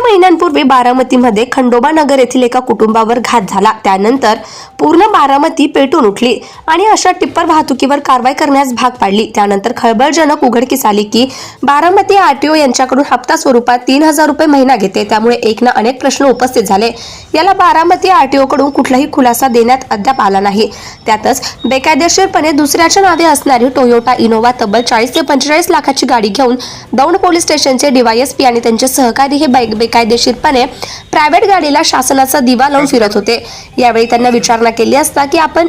महिन्यांपूर्वी बारामतीमध्ये खंडोबा नगर येथील एका कुटुंबावर घात झाला. त्यानंतर पूर्ण बारामती पेटून उठली आणि अशा टिप्पर वाहतुकीवर कारवाई करण्यास भाग पाडली. त्यानंतर खळबळजनक उघडकीस आली की बारामती आरटीओ यांच्याकडून हप्ता स्वरूपात तीन हजार रुपये महिना घेते. त्यामुळे एक ना अनेक प्रश्न उपस्थित झाले. याला बारामती आरटीओ कडून कुठलाही खुलासा देण्यात अद्याप आला नाही. त्यातच बेकायदेशीरपणे दुसऱ्याच्या नावे असणारी टोयोटा इनोवा तब्बल चाळीस ते पंचेचाळीस लाखाची गाडी घेऊन दौंड पोलीस स्टेशनचे डीवायएसपी आणि त्यांचे सहकारी हे बाईक बेकायदेशीरपणे प्रायव्हेट गाडीला शासनाचा दिवा लावून फिरत होते. यावेळी त्यांना विचारणा केली असता की आपण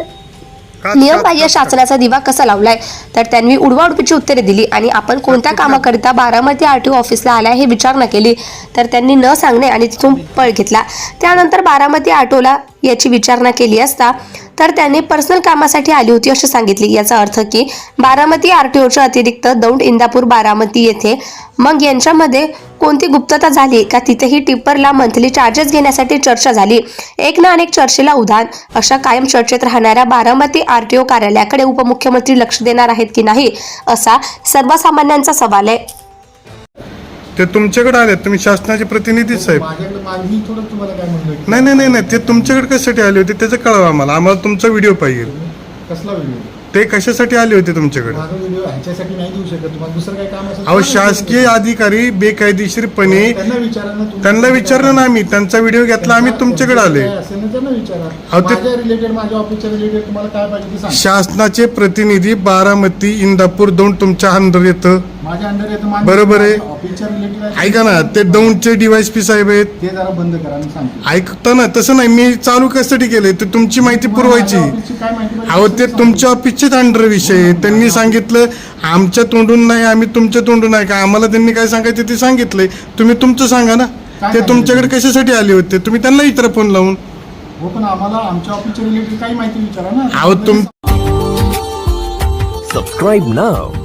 नियमबाह्य शासनाचा दिवा कसा लावलाय? तर त्यांनी उडवाउडपीची उत्तरे दिली आणि आपण कोणत्या कामाकरिता बारामती आरटीओ ऑफिसला आलाय हे विचारणा केली. तर त्यांनी न सांगणे आणि तिथून पळ घेतला. त्यानंतर बारामती आरटीओला याची विचारणा केली असता तर त्यांनी पर्सनल कामासाठी आली होती असे सांगितले. याचा अर्थ की बारामती आरटीओच्या अतिरिक्त दौंड इंदापूर बारामती येथे मग यांच्यामध्ये कोणती गुप्तता झाली? का तिथेही टिप्परला मंथली चार्जेस घेण्यासाठी चर्चा झाली? एक ना अनेक चर्चेला उधाण अशा कायम चर्चेत राहणाऱ्या बारामती आरटीओ कार्यालयाकडे उपमुख्यमंत्री लक्ष देणार आहेत की नाही? असा सर्वसामान्यांचा सवाल आहे. ते तुमच्याकडे आले तुम्ही शासनाचे प्रतिनिधी साहेब. माझ्याकडे मा- मी थोडं तुम्हाला काय म्हणलं की नाही नाही नाही नाही. ते तुमच्याकडे कशासाठी आले होते त्याचं कळवा आम्हाला. आम्हाला तुमचा व्हिडिओ पाहिजे. कसला व्हिडिओ? ते कशासाठी आले होते तुमच्याकडे? माझा व्हिडिओ ह्याच्यासाठी नाही देऊ शकत. तुम्हाला दुसरं काही काम असेल अहो तर शासकीय. अधिकारी बेकायदेशीरपणे त्यांना विचारा ना तुम्ही. त्यांना विचारलं ना आम्ही. त्यांचा व्हिडिओ घेतला आम्ही तुमच्याकडे आले. काय असेल ना त्यांना विचारा. अहो, ते- माझ्या रिलेटेड माझ्या ऑफिसच्या रिलेटेड तुम्हाला काय पाहिजे ते सांगा. शासनाचे प्रतिनिधी बारामती इंदापूर दौंड तुमच्या अंडर येतं. माझ्या अंडर येतं माझ्या- बरोबर आहे. माझ्या ऑफिसच्या रिलेटेड ऐका ना ते दौंडचे डीवायस पी साहेब आहेत. ते जरा बंद करा आणि सांगतो. ऐकता ना तसं नाही मी चालू कशासाठी केलंय? ते तुमची माहिती पुरवायची. माझ्या ऑफिसची काय माहिती पाहिजे अहो ते. तुमच्या ऑफिसचेच अंडर विषय आहे. त्यांनी सांगितलं आमच्या तोंडून नाही आम्ही तुमच्या तोंडून नाही. का आम्हाला त्यांनी काय सांगायचं ते सांगितलंय. तुम्ही तुमचं सांगा ना. ते सांगितलं? तुमच्याकडे कशासाठी आले होते? तुम्ही त्यांना इतर फोन लावून. हो पण आम्हाला आमच्या ऑफिसच्या रिलेटेड काही माहिती विचारा ना. अहो तुम Subscribe now